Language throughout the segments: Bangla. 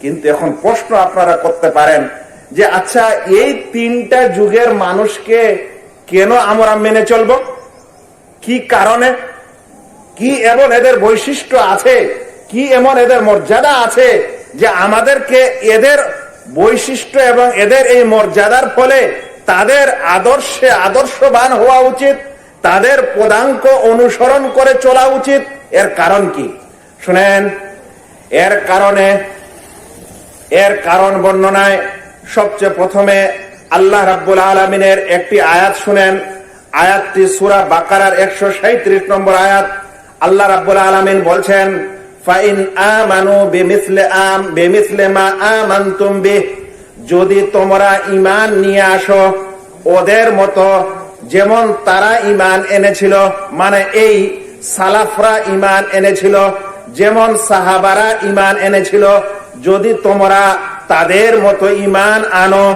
কিন্তু এখন প্রশ্ন আপনারা করতে পারেন যে আচ্ছা এই তিনটা যুগের মানুষকে কেন আমরা মেনে চলব? কি কারণে? কি এমন এদের বৈশিষ্ট্য আছে? কি এমন এদের মর্যাদা আছে যে, আমাদেরকে এদের বৈশিষ্ট্য এবং এদের এই মর্যাদার ফলে তাদের আদর্শে আদর্শবান হওয়া উচিত, তাদের পদাঙ্ক অনুসরণ করে চলা উচিত? এর কারণ কি? শুনেন, এর কারণে এর কারণ বর্ণনায় সবচেয়ে প্রথমে আল্লাহ রাব্বুল আলমিনের একটি আয়াত শুনেন। আয়াতটি সুরা বাকারার একশো সাঁত্রিশ নম্বর আয়াত। আল্লাহ রাব্বুল আলমিন বলছেন, ফাইন আমানু বেমিসলে আম, বেমিসলে মা যদি তোমরা ইমান নিয়ে আসো, ওদের মতো যেমন তারা ইমান এনেছিল মানে এই সালাফরা ইমান এনেছিল, যেমন সাহাবারা ইমান এনেছিল যদি তোমরা তাদের মতো ইমান আনো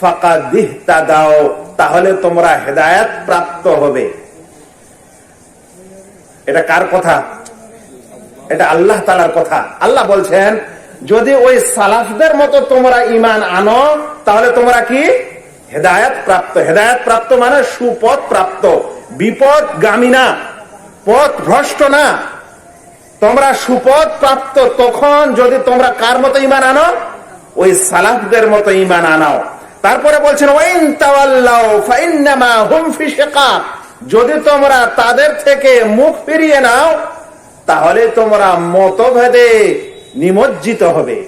ফাঁকা দিহতা দাও তাহলে তোমরা হেদায়াত প্রাপ্ত হবে। এটা কার কথা? এটা আল্লাহ তালার কথা। আল্লাহ বলছেন, যদি ওই সালাফদের মতো তোমরা ইমান আনো, তাহলে তোমরা কি? হেদায়াত প্রাপ্ত। হেদায়াত প্রাপ্ত মানে সুপথ প্রাপ্ত। বিপদ গামিনা পথ ভ্রষ্ট না। তোমরা সুপথ প্রাপ্ত তখন যদি তোমরা কার মতো ইমান আনো? ওই সালাফদের মতো ইমান আনাও। তারপরে বলছেন, ওয়াইন তাওয়াল্লাও ফাইন্নামা হুম ফি যদি তোমরা তাদের থেকে মুখ ফিরিয়ে নাও, তাহলে তোমরা মতভেদে নিমজ্জিত হবে।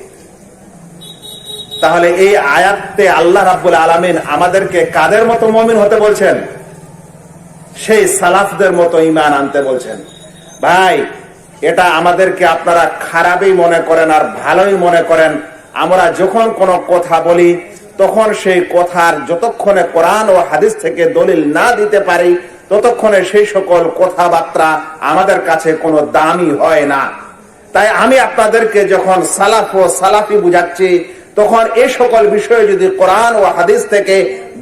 তাহলে এই আয়াতে আল্লাহ রাব্বুল আলামিন আমাদেরকে কাদের মতো মমিন হতে বলছেন? সেই সালাফদের মতো ইমান আনতে বলছেন। ভাই এটা আমাদেরকে আপনারা খারাপই মনে করেন আর ভালোই মনে করেন। আমরা যখন কোনো কথা বলি, তখন সেই কথার যতক্ষণে কোরআন ও হাদিস থেকে দলিল না দিতে পারি, ততক্ষণে সেই সকল কথাবার্তা আমাদের কাছে কোনো দামি হয় না। তাই আমি আপনাদেরকে যখন সালাফ ও সালাফি বুঝাচ্ছি, তখন এই সকল বিষয়ে যদি কোরআন ও হাদিস থেকে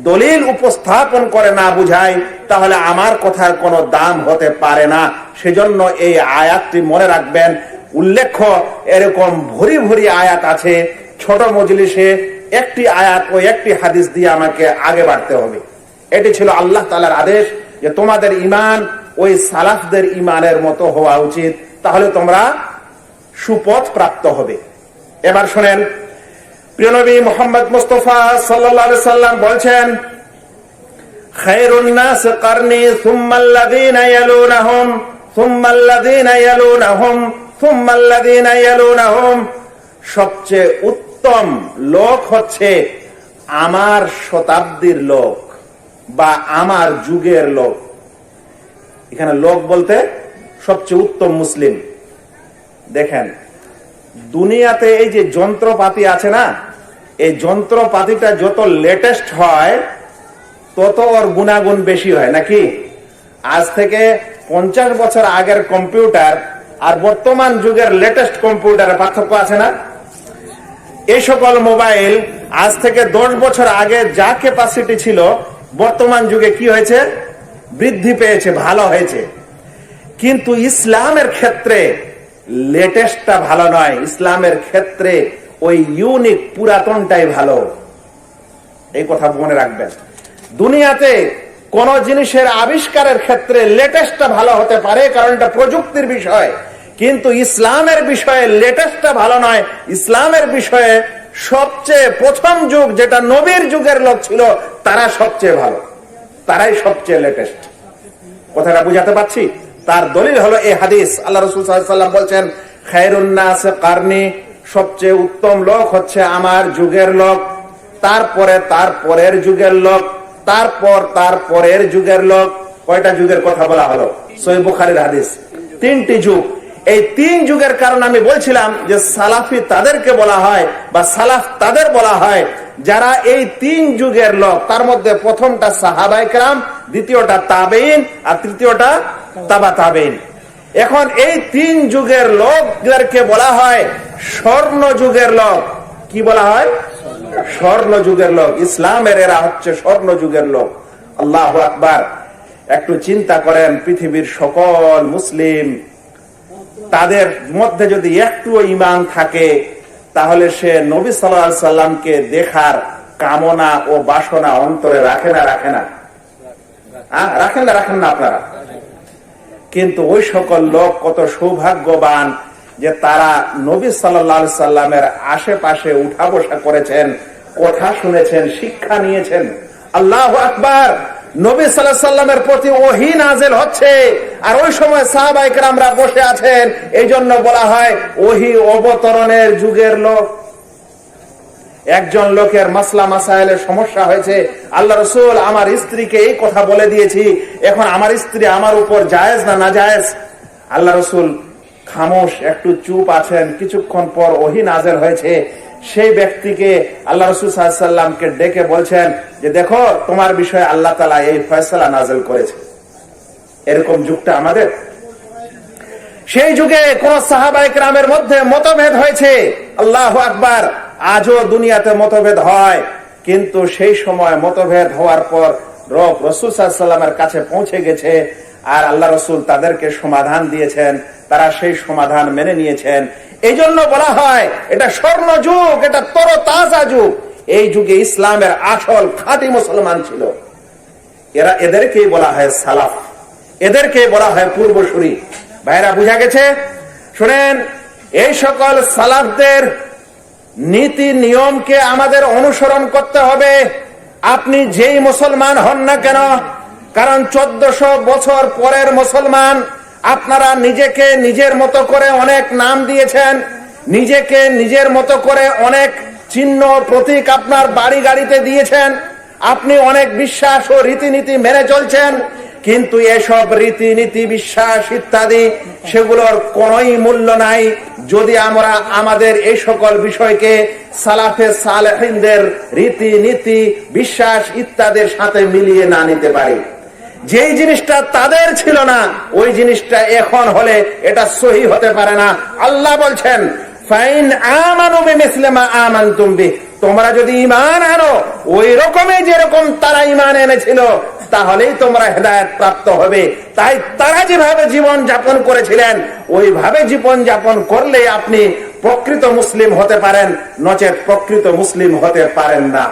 দলিল উপস্থাপন করে না বুঝাই, তাহলে আমার কথার কোনো দাম হতে পারে না। সেজন্য এই আয়াতটি মনে রাখবেন। উল্লেখ্য, এরকম ভরি ভরি আয়াত আছে। ছোট মজলিসে একটি আয়াত ও একটি হাদিস দিয়ে আমাকে আগে বাড়তে হবে। এটি ছিল আল্লাহ তালার আদেশ যে তোমাদের ইমান ওই সালাফদের ইমানের মতো হওয়া উচিত। তাহলে তোমরা সুপথ প্রাপ্ত হবে। এবার শোনেন প্রিয়নবী মোহাম্মদ মুস্তফা সাল্লাল্লাহু সাল্লাম বলছেন, খায়রুন নাস কারনি সুম্মাল্লাযীনা ইয়ালুনাহুম সুম্মাল্লাযীনা ইয়ালুনাহুম সুম্মাল্লাযীনা ইয়ালুনাহুম। সবচেয়ে উত্তম লোক হচ্ছে আমার শতাব্দীর লোক বা আমার যুগের লোক। এখানে লোক বলতে সবচেয়ে উত্তম মুসলিম। দেখেন, দুনিয়াতে এই যে যন্ত্রপাতি আছে না এই যন্ত্রপাতিটা যত লেটেস্ট হয়, তত ওর গুণাগুণ বেশি হয়, নাকি? আজ থেকে পঞ্চাশ বছর আগের কম্পিউটার আর বর্তমান যুগের লেটেস্ট কম্পিউটারের পার্থক্য আছে না? এই সকল মোবাইল আজ থেকে দশ বছর আগে যা ক্যাপাসিটি ছিল, বর্তমান যুগে কি হয়েছে? বৃদ্ধি পেয়েছে, ভালো হয়েছে। কিন্তু ইসলামের ক্ষেত্রে লেটেস্টটা ভালো নয়, ইসলামের ক্ষেত্রে ওই ইউনিক পুরাতনটাই ভালো। এই কথা মনে রাখবেন। দুনিয়াতে কোন জিনিসের আবিষ্কারের ক্ষেত্রে লেটেস্টটা ভালো হতে পারে, কারণ এটা প্রযুক্তির বিষয়। কিন্তু ইসলামের বিষয়ে লেটেস্টটা ভালো নয়। ইসলামের বিষয়ে সবচেয়ে প্রথম যুগ যেটা নবীর যুগের লোক ছিল, তারা সবচেয়ে ভালো। তারাই সবচেয়ে লেটেস্ট কথাটা বুঝাতে পারছি? তার দলিল হলো এই হাদিস। আল্লাহ রসুল সাল্লাম বলছেন খায়রুন্নাস কারনি সবচেয়ে উত্তম লোক হচ্ছে আমার যুগের লোক, তারপরে তার পরের যুগের লোক, তারপর তার পরের যুগের লোক। কয়টা যুগের কথা বলা হলো? বুখারির হাদিস। তিনটি যুগ। এই তিন যুগের কারণে আমি বলছিলাম যে সালাফি তাদেরকে বলা হয় বা সালাফ তাদের বলা হয় যারা এই তিন যুগের লোক। তার মধ্যে প্রথমটা সাহাবাইকরাম দ্বিতীয়টা তাবেইন আর তৃতীয়টা তাবা তাবেইন এখন এই তিন যুগের লোকদেরকে বলা হয় স্বর্ণ যুগের লোক। কি বলা হয়? স্বর্ণ যুগের লোক। ইসলামের এরা হচ্ছে স্বর্ণ যুগের লোক। আল্লাহ আকবার। একটু চিন্তা করেন পৃথিবীর সকল মুসলিম তাদের মধ্যে যদি একটু ইমান থাকে তাহলে সে নবী সাল্লাহ সাল্লামকে দেখার কামনা ও বাসনা অন্তরে রাখে না রাখে না? হ্যাঁ, রাখেন না রাখেন না আপনারা? কিন্তু ওই সকল লোক কত সৌভাগ্যবান যে তারা নবী সাল্লাহ সাল্লামের আশেপাশে উঠা বসা করেছেন, কথা শুনেছেন, শিক্ষা নিয়েছেন। আল্লাহ আকবার! নবী সাল্লাহ সাল্লামের প্রতি ওহি নাজেল হচ্ছে। আর ওই সময় সাহাবাইকরামরা বসে আছেন। এই জন্য বলা হয় ওহি অবতরণের যুগের লোক। একজন লোকের মাসলা মাসাইলের সমস্যা হয়েছে। আল্লাহ রসুল আমার স্ত্রীকে এই কথা বলে দিয়েছি, এখন আমার স্ত্রী আমার উপর জায়েজ না না জায়েজ আল্লাহ রসুল খামোশ, একটু চুপ আছেন। কিছুক্ষণ পর ওহি নাজেল হয়েছে। সেই ব্যক্তিকে আল্লাহ রসুল সাল্লামকে ডেকে বলছেন যে, দেখো, তোমার বিষয়ে আল্লাহ তালা এই ফয়সলা নাজেল করেছে। এরকম যুগটা আমাদের। সেই যুগে কোন সাহাবাহিক রামের মধ্যে মতভেদ হয়েছে। আল্লাহ আকবার। আজও দুনিয়াতে মতভেদ হয়। কিন্তু সেই সময় মতভেদ হওয়ার পর রব রসুল সাল্লামের কাছে পৌঁছে গেছে আর আল্লাহ রসুল তাদেরকে সমাধান দিয়েছেন। তারা সেই সমাধান মেনে নিয়েছেন। এই জন্য বলা হয়, এটা স্বর্ণ যুগ, এটা তর তাজা যুগ। এই যুগে ইসলামের আসল খাঁটি মুসলমান ছিল। এরা এদেরকেই বলা হয় সালাফ। এদেরকে বলা হয় পূর্বসূরি। ভাইরা, বুঝা গেছে? শুনেন, এই সকল সালাফদের নীতি নিয়মকে আমাদের অনুসরণ করতে হবে। আপনি যেই মুসলমান হন না কেন, কারণ চোদ্দশো বছর পরের মুসলমান আপনারা নিজেকে নিজের মতো করে অনেক নাম দিয়েছেন, নিজেকে নিজের মতো করে অনেক চিহ্ন প্রতীক আপনার বাড়ি গাড়িতে দিয়েছেন, আপনি অনেক বিশ্বাস ও রীতিনীতি মেনে চলছেন কিন্তু এসব রীতিনীতি, বিশ্বাস ইত্যাদি সেগুলোর কোনোই মূল্য নাই। যদি আমরা আমাদের এই সকল বিষয়কে সালাফে সালেহিনদের রীতিনীতি, বিশ্বাস ইত্যাদির সাথে মিলিয়ে না নিতে পারি। যেই জিনিসটা তাদের ছিল না, ওই জিনিসটা এখন হলে এটা সহি হতে পারে না। আল্লাহ বলছেন, ফাইন আমানু বিহি। তোমরা যদি ইমান আনো ওই রকমে যেরকম তারা ইমান এনেছিল, তাহলেই তোমরা হেদায়ত প্রাপ্ত হবে। তাই তারা যেভাবে জীবন যাপন করেছিলেন, ওইভাবে জীবন যাপন করলে আপনি প্রকৃত মুসলিম হতে পারেন নচেত প্রকৃত মুসলিম হতে পারেন না।